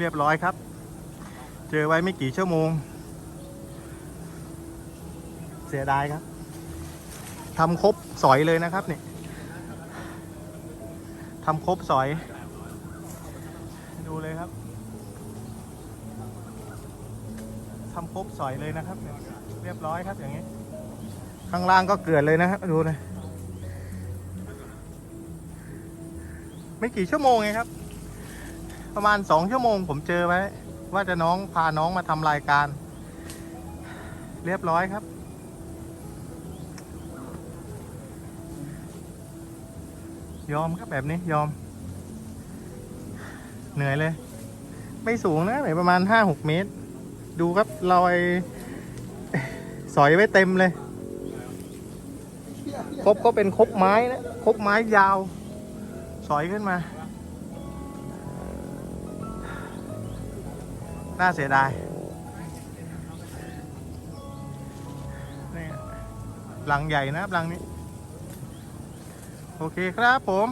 เรียบร้อยครับ เจอไว้ไม่กี่ชั่วโมง เสียดายครับทำครบสอยเลยนะครับนี่ทำครบสอย ดูเลยครับทำครบสอยเลยนะครับ เรียบร้อยครับอย่างนี้ ข้างล่างก็เกลือนเลยนะครับดูเลยไม่กี่ชั่วโมงเองครับ ประมาณสองชั่วโมงผมเจอไว้ ว่าจะน้องพาน้องมาทำรายการ เรียบร้อยครับ ยอมครับแบบนี้ยอม เหนื่อยเลย ไม่สูงนะแบบประมาณห้าหกเมตร ดูครับรอยสอยไว้เต็มเลยครบก็เป็นครบไม้นะครบไม้ยาว สอยขึ้นมา น่าเสียดายนี่ลังใหญ่นะหลังนี้ โอเคครับผม